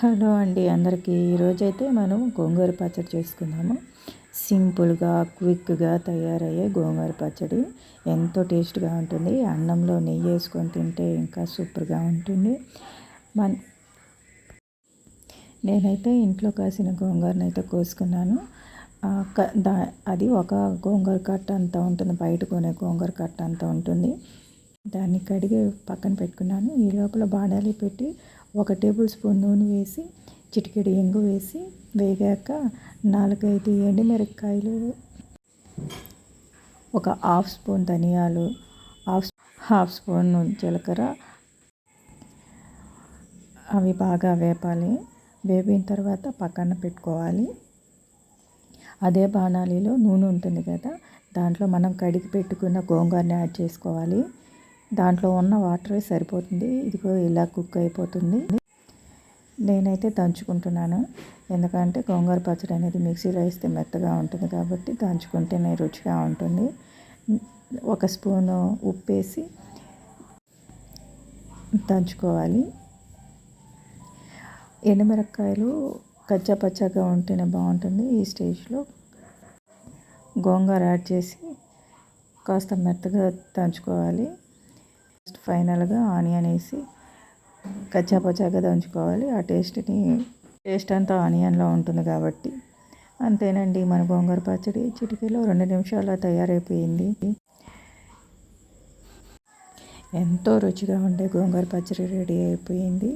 Hello అండి అందరికీ. ఈరోజైతే మనం గోంగూర పచ్చడి చేసుకుందాము. సింపుల్గా క్విక్గా తయారయ్యే గోంగూర పచ్చడి. ఎంతో టేస్ట్గా ఉంటుంది. అన్నంలో నెయ్యి వేసుకొని తింటే ఇంకా సూపర్గా ఉంటుంది. మన నేనైతే ఇంట్లో కాసిన గోంగూరను అయితే కోసుకున్నాను దా అది ఒక గోంగూర కట్ట అంతా ఉంటుంది. బయట కొనే గోంగూర కట్ట అంతా ఉంటుంది. దాన్ని కడిగి పక్కన పెట్టుకున్నాను. ఈ లోపల బాణాలి పెట్టి ఒక టేబుల్ స్పూన్ నూనె వేసి చిటికెడు ఎంగు వేసి వేగాక నాలుగైదు ఎండుమిరపకాయలు ఒక హాఫ్ స్పూన్ ధనియాలు హాఫ్ హాఫ్ స్పూన్ జీలకర్ర. అవి బాగా వేపాలి. వేపిన తర్వాత పక్కన పెట్టుకోవాలి. అదే బాణాలిలో నూనె ఉంటుంది కదా దాంట్లో మనం కడిగి పెట్టుకున్న గోంగూరని యాడ్ చేసుకోవాలి. దాంట్లో ఉన్న వాటరే సరిపోతుంది. ఇదిగో ఇలా కుక్ అయిపోతుంది. నేనైతే దంచుకుంటున్నాను. ఎందుకంటే గోంగూర పచ్చడి అనేది మిక్సీలో వేస్తే మెత్తగా ఉంటుంది కాబట్టి దంచుకుంటేనే రుచిగా ఉంటుంది. ఒక స్పూను ఉప్పు వేసి దంచుకోవాలి. ఎండుమిరపకాయలు కచ్చాపచ్చాగా ఉంటేనే బాగుంటుంది ఈ స్టేజ్లో. గోంగూర యాడ్ చేసి కాస్త మెత్తగా దంచుకోవాలి. ఫైనల్గా ఆనియన్ వేసి కచ్చాపచ్చాగా దంచుకోవాలి. ఆ టేస్ట్ని టేస్ట్ అంతా ఆనియన్లో ఉంటుంది కాబట్టి. అంతేనండి మన గోంగూర పచ్చడి చిటికీలో రెండు నిమిషాల్లో తయారైపోయింది. ఎంతో రుచిగా ఉండే గోంగూర పచ్చడి రెడీ అయిపోయింది.